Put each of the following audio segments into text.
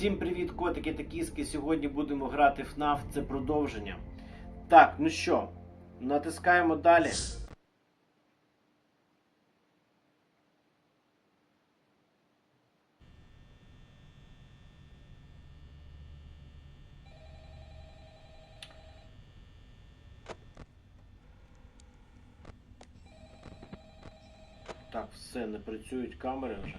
Всім привіт, котики та кіски. Сьогодні будемо грати FNAF, це продовження. Так, ну що, натискаємо далі. Так, все, не працюють камери вже.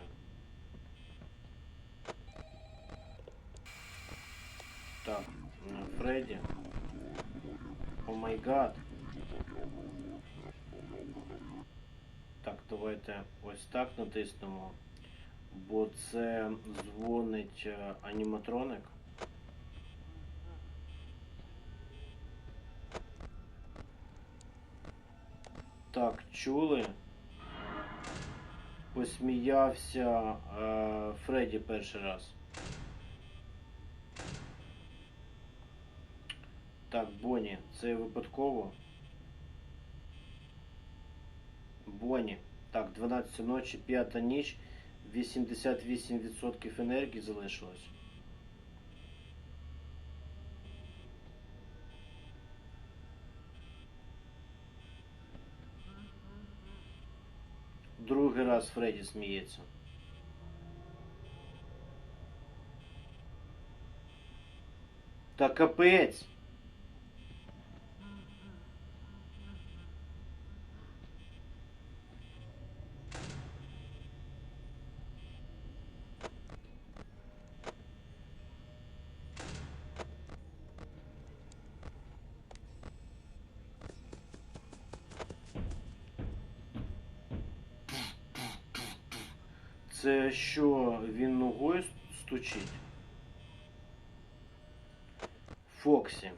Май гад. Так, давайте ось так натиснемо. Бо це дзвонить е, аніматроник. Так, чули? Посміявся е, Фредді перший раз. Так, Бонні, це випадково. Бонні. Так, 12 ночі, 5 ніч, 88% енергії залишилось. Другий раз Фредді сміється. Та капець! Це що, він ногою стучить? Фоксі.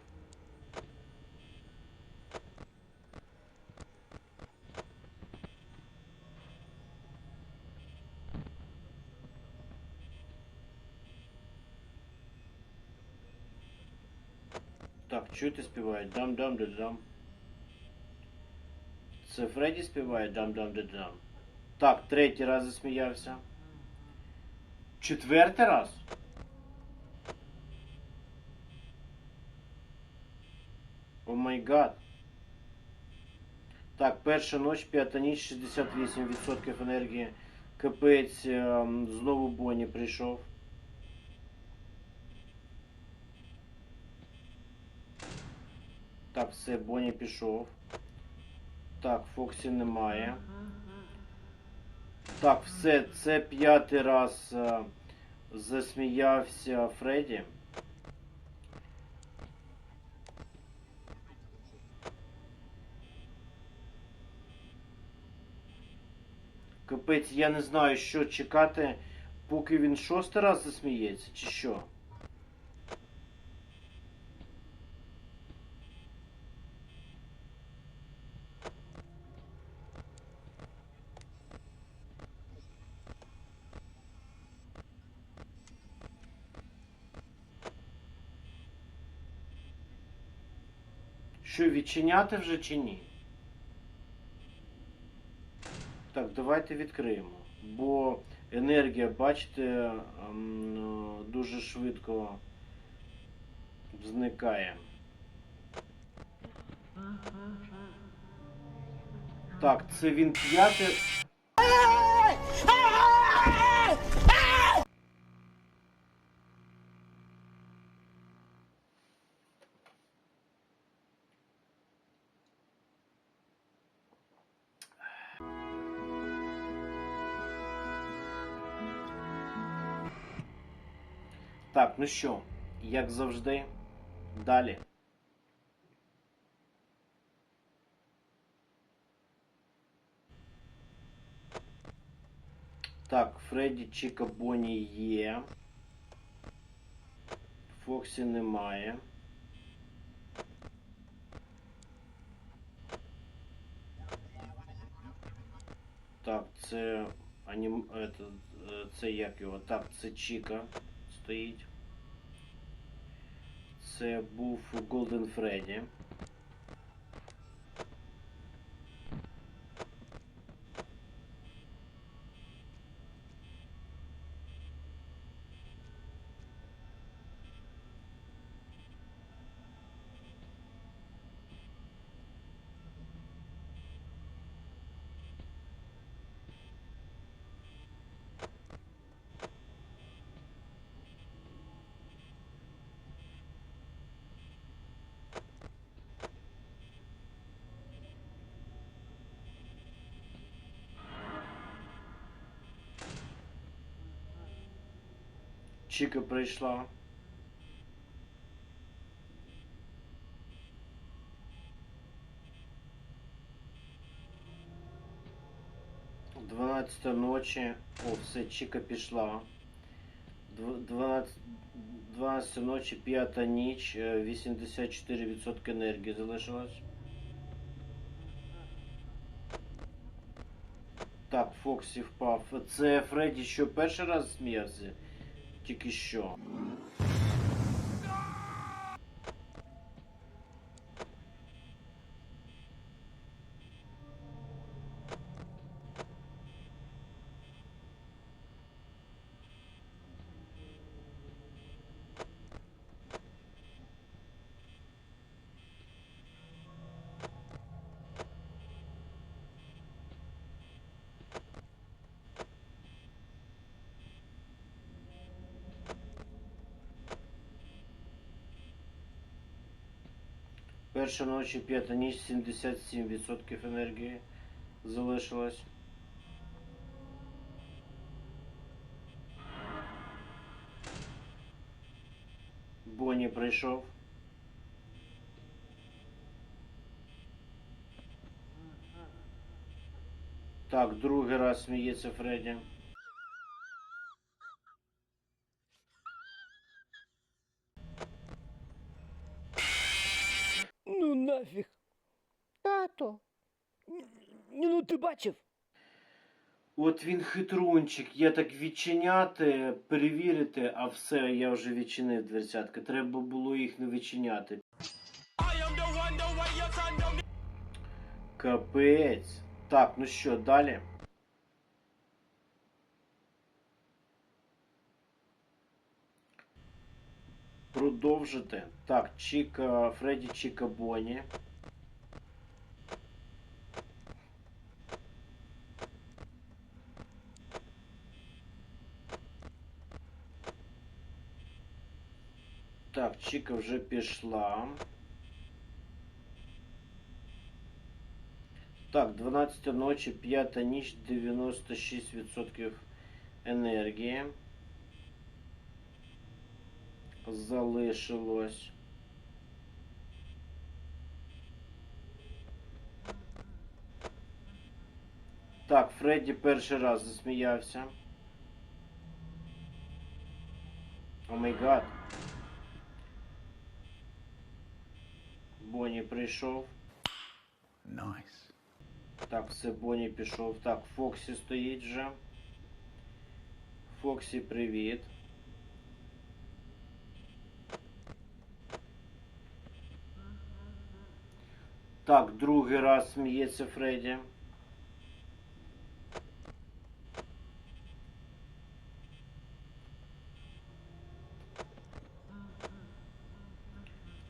Так, чуєте співають? дам дам да дам Це Фредді співає дам дам да дам Так, третій раз засміявся. Четвертий раз. О май гад. Так, перша ніч, п'ята ніч, 68% енергії. Капець, ем, знову Бонні прийшов. Так, все, Бонні пішов. Так, Фоксі немає. Так, все, це п'ятий раз е, засміявся Фредді. Капець, я не знаю, що чекати, поки він шостий раз засміється, чи що. Що, відчиняти вже чи ні? Так, давайте відкриємо. Бо енергія, бачите, ем, дуже швидко зникає. Так, це він п'ятий. Так, ну що, як завжди, далі. Так, Фредді Чіка Бонні є. Фоксі немає. Так, це анім... Это, е, це як його? Так, це Чіка стоїть. Це був Golden Freddy. Чіка прийшла. Дванадцята ночі. О, все, Чіка пішла. Дв- 12, 12 ночі, п'ята ніч, е, 84% енергії залишилось. Так, Фоксі впав. Це Фредді що перший раз сміявся? Тільки що. Перша ночі, п'ята ніч, 77% енергії залишилось. Бонні прийшов. Так, другий раз сміється Фредді. Нафіг. Тато. Ну ти бачив? От він хитрунчик, я так відчиняти, перевірити, а все, я вже відчинив дверцятки. Треба було їх не відчиняти. Капець. Так, ну що, далі? Продовжити. Так, Чіка, Фредді Чіка Бонні. Так, Чіка вже пішла. Так, 12 ночі, 5 ніч, 96% енергії. Залишилось. Так, Фредді перший раз засміявся. О май гад. Бонні прийшов. Nice. Так, все, Бонні пішов. Так, Фоксі стоїть вже. Фоксі, привіт. Так, другий раз сміється Фредді.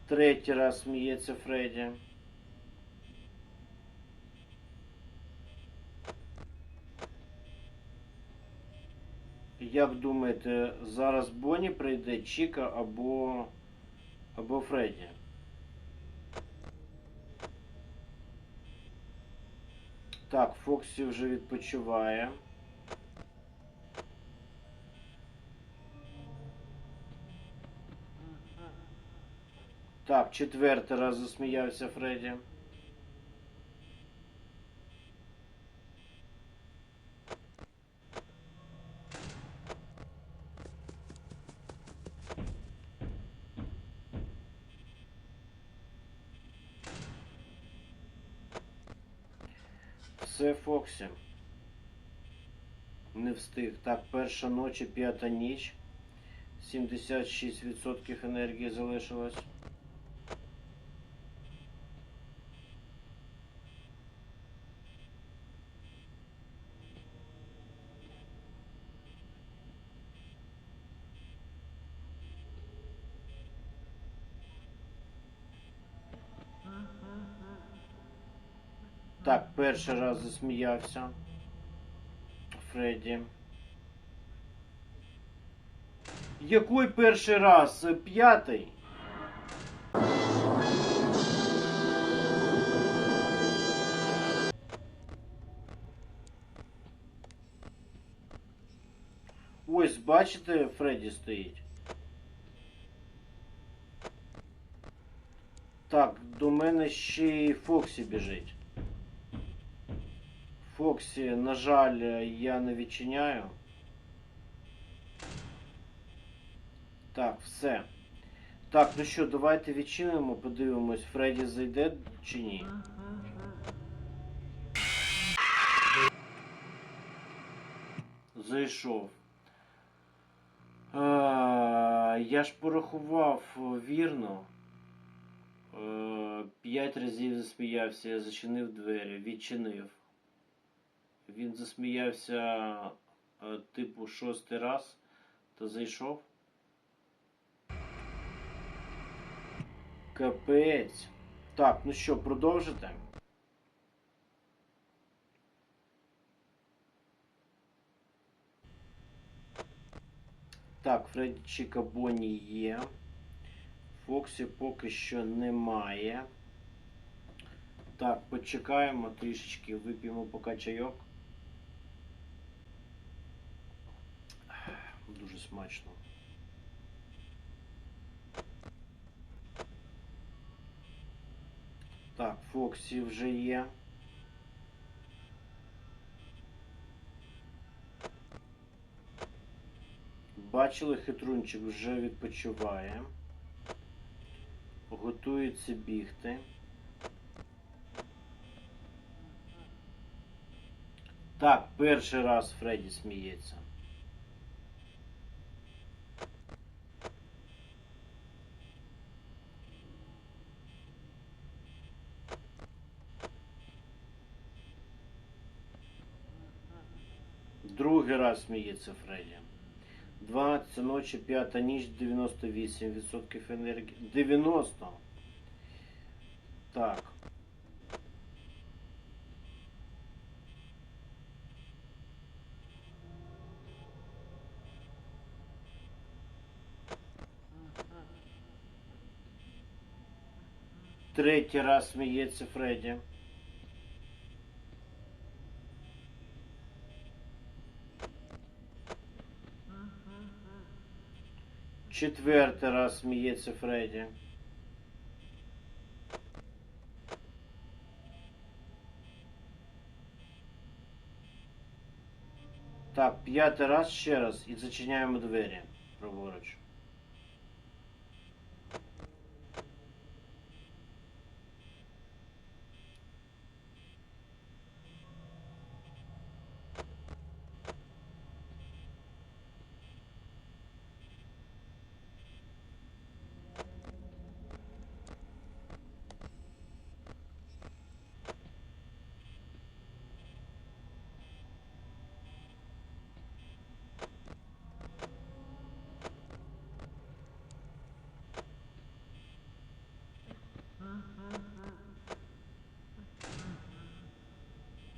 Третій раз сміється Фредді. Як думаєте, зараз Бонні прийде Чіка або, або Фредді? Так, Фоксі вже відпочиває. Так, четвертий раз засміявся Фредді. Все Не встиг. Так, перша ночі, п'ята ніч. 76% енергії залишилось. Так, перший раз засміявся. Фредді. Який перший раз? П'ятий? Ось бачите, Фредді стоїть? Так, до мене ще й Фоксі біжить. Фоксі, на жаль, я не відчиняю. Так, все. Так, ну що, давайте відчинимо, подивимось, Фредді зайде чи ні. Зайшов. А, я ж порахував вірно. Е, П'ять разів засміявся, я зачинив двері, відчинив. Він засміявся, е, типу, шостий раз, то зайшов. Капець. Так, ну що, продовжите? Так, Фредді Чіка Бонні є. Фоксі поки що немає. Так, почекаємо трішечки, вип'ємо поки чайок. Дуже смачно. Так, Фоксі вже є. Бачили, хитрунчик вже відпочиває. Готується бігти. Так, перший раз Фредді сміється. Другий раз сміється Фредді. 12 ночі, 5 ніч, 98% енергії. 90. Так. Третій раз сміється Фредді. Четвертий раз сміється Фредді. Так, п'ятий раз ще раз і зачиняємо двері праворуч.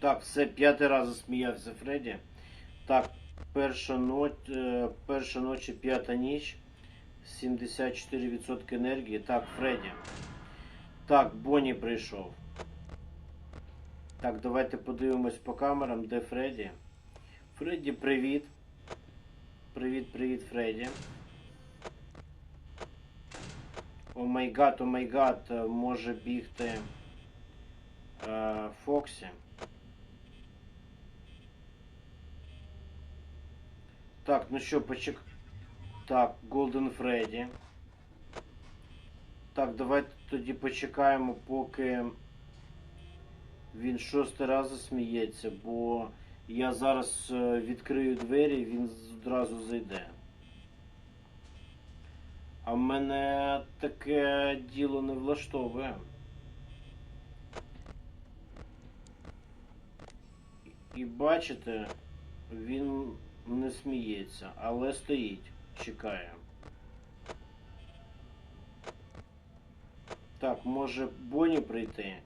Так, все, п'ятий раз засміявся Фредді. Так, перша, ноч, е, перша ночі, п'ята ніч. 74% енергії. Так, Фредді. Так, Бонні прийшов. Так, давайте подивимось по камерам, де Фредді. Фредді, привіт. Привіт, привіт, Фредді. О май гад, о май гад, може бігти е, Фоксі. Так, ну що, почек... Так, Голден Фредді. Так, давайте тоді почекаємо, поки він шостий раз засміється, бо я зараз е, відкрию двері, він одразу зайде. А мене таке діло не влаштовує. І бачите, він не сміється, але стоїть, чекає. Так, може Бонні прийти,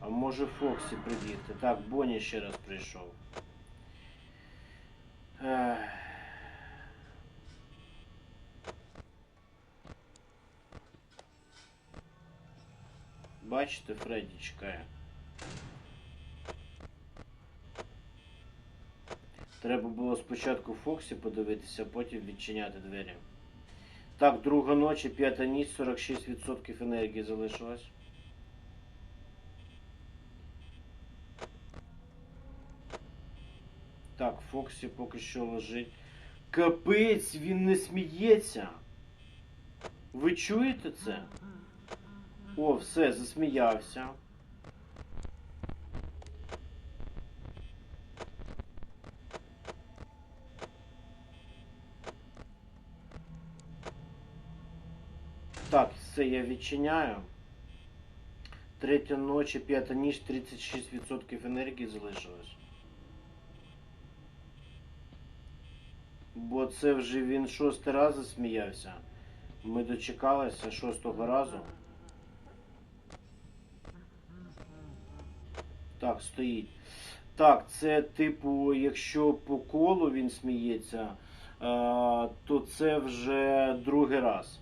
а може Фоксі прибігти. Так, Бонні ще раз прийшов. Ех. Бачите, Фредді чекає. Треба було спочатку Фоксі подивитися, а потім відчиняти двері. Так, друга ночі, п'ята ніч, 46% енергії залишилось. Так, Фоксі поки що лежить. Капець, він не сміється. Ви чуєте це? О, все, засміявся. Все я відчиняю. Третя ночі, п'ята ніч, 36% енергії залишилось. Бо це вже він шостий раз засміявся. Ми дочекалися шостого разу. Так, стоїть. Так, це типу, якщо по колу він сміється, е, то це вже другий раз.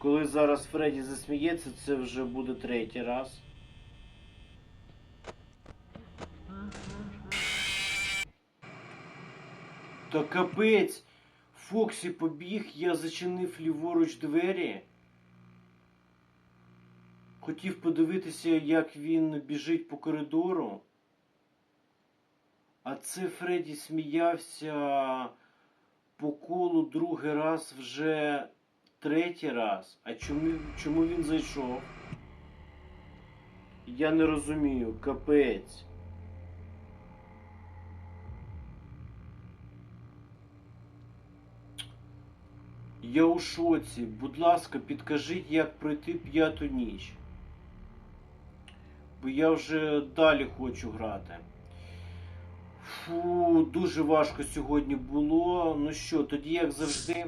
Коли зараз Фредді засміється, це вже буде третій раз. Та капець! Фоксі побіг, я зачинив ліворуч двері. Хотів подивитися, як він біжить по коридору. А це Фредді сміявся по колу другий раз вже третій раз. А чому, чому він зайшов? Я не розумію, капець. Я у шоці. Будь ласка, підкажіть, як пройти п'яту ніч. Бо я вже далі хочу грати. Фу, дуже важко сьогодні було. Ну що, тоді, як завжди,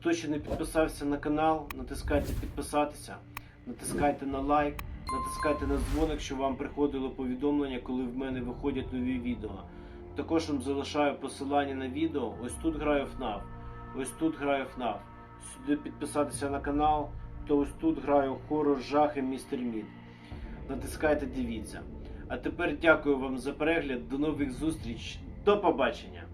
хто ще не підписався на канал, натискайте підписатися, натискайте на лайк, натискайте на дзвоник, щоб вам приходило повідомлення, коли в мене виходять нові відео. Також вам залишаю посилання на відео. Ось тут граю FNAF, ось тут граю FNAF. Сюди підписатися на канал, то ось тут граю хорор жахи Містер Мід. Натискайте, дивіться. А тепер дякую вам за перегляд. До нових зустріч. До побачення!